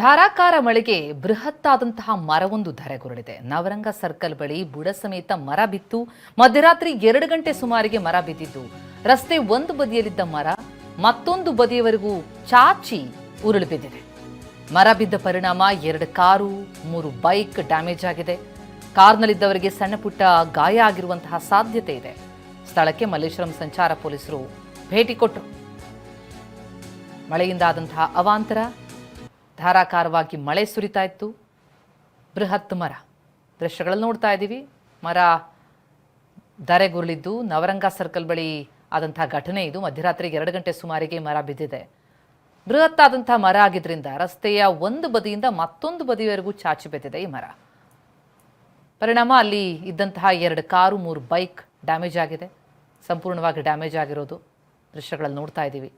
ಧಾರಾಕಾರ ಮಳೆಗೆ ಬೃಹತ್ತಾದಂತಹ ಮರವೊಂದು ಧರೆಗುರುಳಿದೆ. ನವರಂಗ ಸರ್ಕಲ್ ಬಳಿ ಬುಡ ಸಮೇತ ಮರ ಬಿತ್ತು. ಮಧ್ಯರಾತ್ರಿ ಎರಡು ಗಂಟೆ ಸುಮಾರಿಗೆ ಮರ ಬಿದ್ದಿದ್ದು, ರಸ್ತೆ ಒಂದು ಬದಿಯಲ್ಲಿದ್ದ ಮರ ಮತ್ತೊಂದು ಬದಿಯವರೆಗೂ ಚಾಚಿ ಉರುಳು ಬಿದ್ದಿದೆ. ಮರ ಬಿದ್ದ ಪರಿಣಾಮ ಎರಡು ಕಾರು, ಮೂರು ಬೈಕ್ ಡ್ಯಾಮೇಜ್ ಆಗಿದೆ. ಕಾರ್ನಲ್ಲಿದ್ದವರಿಗೆ ಸಣ್ಣ ಪುಟ್ಟ ಗಾಯ ಆಗಿರುವಂತಹ ಸಾಧ್ಯತೆ ಇದೆ. ಸ್ಥಳಕ್ಕೆ ಮಲ್ಲೇಶ್ವರಂ ಸಂಚಾರ ಪೊಲೀಸರು ಭೇಟಿ ಕೊಟ್ಟರು. ಮಳೆಯಿಂದಾದಂತಹ ಅವಾಂತರ ಧಾರಾಕಾರವಾಗಿ ಮಳೆ ಸುರಿತಾ ಇತ್ತು. ಬೃಹತ್ ಮರ. ದೃಶ್ಯಗಳಲ್ಲಿ ನೋಡ್ತಾ ಇದ್ದೀವಿ. ಮರ ಧರೆಗುರುಳಿದ್ದು. ನವರಂಗ ಸರ್ಕಲ್ ಬಳಿ ಆದಂತಹ ಘಟನೆ ಇದು. ಮಧ್ಯರಾತ್ರಿಗೆ ಎರಡು ಗಂಟೆ ಸುಮಾರಿಗೆ ಮರ ಬಿದ್ದಿದೆ. ಬೃಹತ್ ಆದಂತಹ ಮರ ಆಗಿದ್ರಿಂದ ರಸ್ತೆಯ ಒಂದು ಬದಿಯಿಂದ ಮತ್ತೊಂದು ಬದಿಯವರೆಗೂ ಚಾಚಿ ಬಿದ್ದಿದೆ ಈ ಮರ. ಪರಿಣಾಮ ಅಲ್ಲಿ ಇದ್ದಂತಹ ಎರಡು ಕಾರು, ಮೂರು ಬೈಕ್ ಡ್ಯಾಮೇಜ್ ಆಗಿದೆ. ಸಂಪೂರ್ಣವಾಗಿ ಡ್ಯಾಮೇಜ್ ಆಗಿರೋದು ದೃಶ್ಯಗಳಲ್ಲಿ ನೋಡ್ತಾ ಇದ್ದೀವಿ.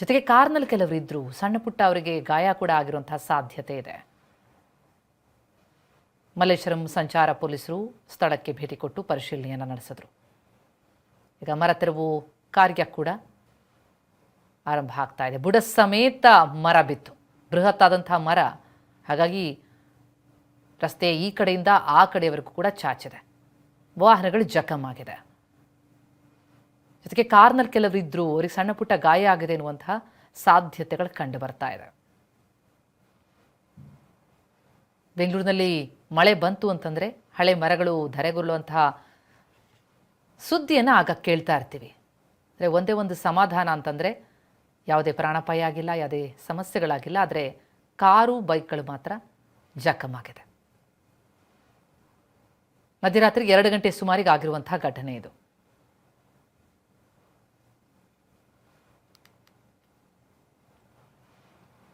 ಜೊತೆಗೆ ಕಾರ್ನಲ್ಲಿ ಕೆಲವರು ಇದ್ರು ಸಣ್ಣ ಪುಟ್ಟ ಅವರಿಗೆ ಗಾಯ ಕೂಡ ಆಗಿರುವಂತಹ ಸಾಧ್ಯತೆ ಇದೆ. ಮಲ್ಲೇಶ್ವರಂ ಸಂಚಾರ ಪೊಲೀಸರು ಸ್ಥಳಕ್ಕೆ ಭೇಟಿ ಕೊಟ್ಟು ಪರಿಶೀಲನೆಯನ್ನು ನಡೆಸಿದ್ರು. ಈಗ ಮರ ತೆರವು ಕಾರ್ಯ ಕೂಡ ಆರಂಭ ಆಗ್ತಾ ಇದೆ. ಬುಡ ಸಮೇತ ಮರ ಬಿತ್ತು. ಬೃಹತ್ ಆದಂತಹ ಮರ. ಹಾಗಾಗಿ ರಸ್ತೆ ಈ ಕಡೆಯಿಂದ ಆ ಕಡೆಯವರೆಗೂ ಕೂಡ ಚಾಚಿದೆ. ವಾಹನಗಳು ಜಖಮ್ ಆಗಿದೆ ಜೊತೆಗೆ ಕಾರ್ನಲ್ಲಿ ಕೆಲವರು ಇದ್ರು ಅವರಿಗೆ ಸಣ್ಣ ಪುಟ್ಟ ಗಾಯ ಆಗಿದೆ ಎನ್ನುವಂತಹ ಸಾಧ್ಯತೆಗಳು ಕಂಡು ಬರ್ತಾ ಇದೆ. ಬೆಂಗಳೂರಿನಲ್ಲಿ ಮಳೆ ಬಂತು ಅಂತಂದರೆ ಹಳೆ ಮರಗಳು ಧರೆಗೊಳ್ಳುವಂತಹ ಸುದ್ದಿಯನ್ನು ಆಗ ಕೇಳ್ತಾ ಇರ್ತೀವಿ. ಅಂದರೆ ಒಂದೇ ಒಂದು ಸಮಾಧಾನ ಅಂತಂದರೆ ಯಾವುದೇ ಪ್ರಾಣಾಪಾಯ ಆಗಿಲ್ಲ, ಯಾವುದೇ ಸಮಸ್ಯೆಗಳಾಗಿಲ್ಲ, ಆದರೆ ಕಾರು, ಬೈಕ್ಗಳು ಮಾತ್ರ ಜಖಮ್ ಆಗಿದೆ ಮಧ್ಯರಾತ್ರಿ ಎರಡು ಗಂಟೆ ಸುಮಾರಿಗೆ ಆಗಿರುವಂತಹ ಘಟನೆ ಇದು.